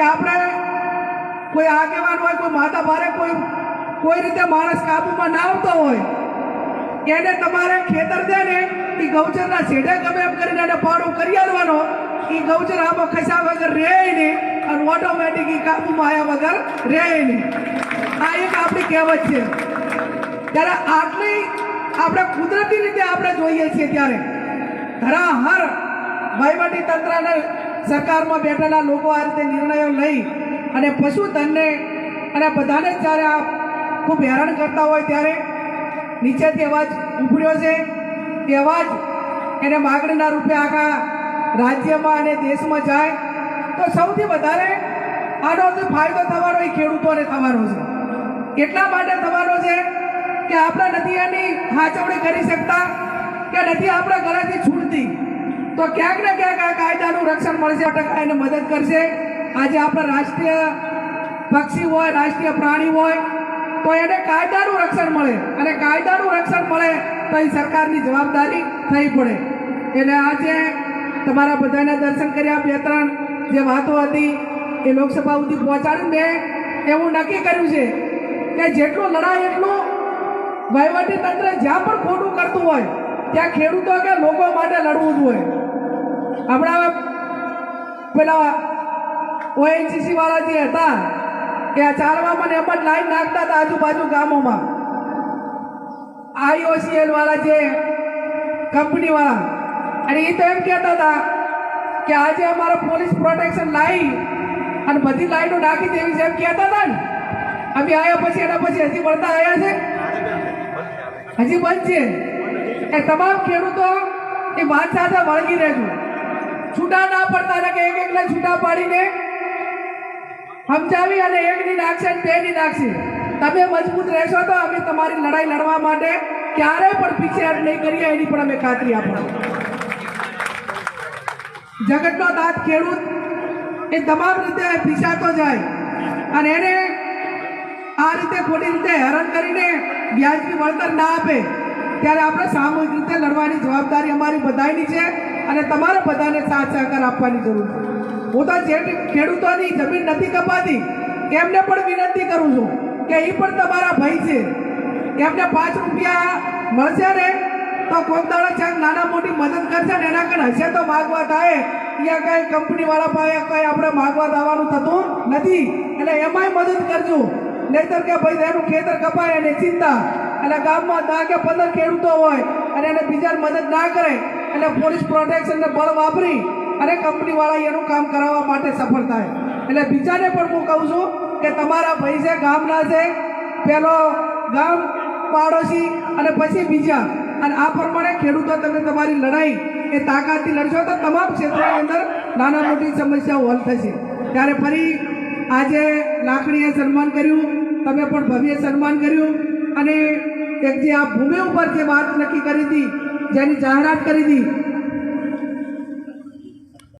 કે આપણે કોઈ આગેવાન હોય, કોઈ માતા ભારે કોઈ કોઈ રીતે માણસ કાબુમાં ના આવતો હોય, એને તમારે ખેતર દે ને એ ગૌચરના છેડે ગમે એમ કરીને એને પાડો કરી આલવાનો એ ગૌચર આમાં ખસ્યા વગર રહે નહીં અને ઓટોમેટિક એ કાબુમાં આવ્યા વગર રહે નહીં. આ એક આપણી કહેવત છે. ત્યારે આટલી આપણે કુદરતી રીતે આપણે જોઈએ છીએ ત્યારે. ધરાહર વહીવટી તંત્રને સરકારમાં બેઠેલા લોકો આ રીતે નિર્ણયો લઈ અને પશુધનને અને બધાને જ્યારે આ ખૂબ હેરાન કરતા હોય ત્યારે નીચેથી અવાજ ઉભર્યો છે એ અવાજ એને માગણીના રૂપે આખા રાજ્યમાં અને દેશમાં જાય. તો સૌથી વધારે આનો ફાયદો થવાનો એ ખેડૂતોને થવાનો છે. એટલા માટે થવાનો છે કે આપણે નથી એની હાચવણી કરી શકતા કે નથી આપણા ગળાથી છૂટતી. તો ક્યાંક ને ક્યાંક આ કાયદાનું રક્ષણ મળશે એને મદદ કરશે. આજે આપણા રાષ્ટ્રીય પક્ષી હોય, રાષ્ટ્રીય પ્રાણી હોય, તો એને કાયદાનું રક્ષણ મળે. અને કાયદાનું રક્ષણ મળે તો એ સરકારની જવાબદારી થઈ પડે. એટલે આજે તમારા બધાના દર્શન કર્યા, બે ત્રણ જે વાતો હતી, એ લોકસભા સુધી પહોંચાડીને મેં એવું નક્કી કર્યું છે કે જેટલું લડાય એટલું વહીવટી તંત્ર જ્યાં પણ ખોટું કરતું હોય, ત્યાં ખેડૂતો કે લોકો માટે લડવું જ હોય. હમણાં પેલા ઓએનજીસી વાળા જે હતા કે આ ચાલવા મને એમ જ લાઈન નાખતા હતા આજુબાજુ ગામોમાં. આઈઓસીએલ વાળા જે કંપની વાળા. અને એ તો એમ કહેતા હતા કે આજે અમારે પોલીસ પ્રોટેક્શન લાઈન અને બધી લાઈનો નાખી દેવી છે એમ કહેતા હતા ને. અમે આવ્યા પછી એના પછી હજી વળતા આવ્યા છે? હજી બંધ છે એ તમામ ખેડૂતો એ વાત સાથે વળગી રહેજો. છૂટા ના પડતા ને કે એક એકને છૂટા પાડીને સમજાવી અને એકની નાખશે અને બેની નાખશે. તમે મજબૂત રહેશો તો અમે તમારી લડાઈ લડવા માટે ક્યારેય પણ પીછે નહીં કરીએ, એની પણ અમે ખાતરી આપો જગતનો દાંત ખેડૂત એ તમામ રીતે પીસાતો જાય અને એને આ રીતે ખોટી રીતે હેરાન કરીને વ્યાજબી વળતર ના આપે. ત્યારે આપણે સામૂહિક રીતે લડવાની જવાબદારી અમારી બધાની છે અને તમારે બધાને સાથ સહકાર આપવાની જરૂર છે. હું તો જે ખેડૂતોની જમીન નથી કપાતી, એમને પણ વિનંતી કરું છું કે એ પણ તમારા ભાઈ છે. એમને પાંચ રૂપિયા મળશે ને, તો કોઈક દાડો છે નાના મોટી મદદ કરશે ને એના કારણે હશે તો માગવા થાય. ત્યાં કંઈ કંપનીવાળા પાસે કંઈ આપણે માગવા દાવાનું થતું નથી. એટલે એમાંય મદદ કરજો. નહીતર કે ભાઈ એનું ખેતર કપાય અને ચિંતા. એટલે ગામમાં દા કે પંદર ખેડૂતો હોય અને એને બીજાને મદદ ના કરે, એટલે પોલીસ પ્રોટેક્શનને બળ વાપરી અને કંપની વાળા એનું કામ કરાવવા માટે સફળ થાય. એટલે બીજાને પણ હું કહું છું કે તમારા ભાઈ છે, ગામના છે, પેલો ગામ પાડોશી અને પછી બીજા. અને આ પ્રમાણે ખેડૂતો તમે તમારી લડાઈ એ તાકાતથી લડશો તો તમામ ક્ષેત્રોની અંદર નાના મોટી સમસ્યાઓ હલ થશે. ત્યારે ફરી આજે લાકડીએ સન્માન કર્યું, તમે પણ ભવ્ય સન્માન કર્યું અને એક જે આ ભૂમિ ઉપર જે વાત નક્કી કરી હતી જેની જાહેરાત કરી હતી.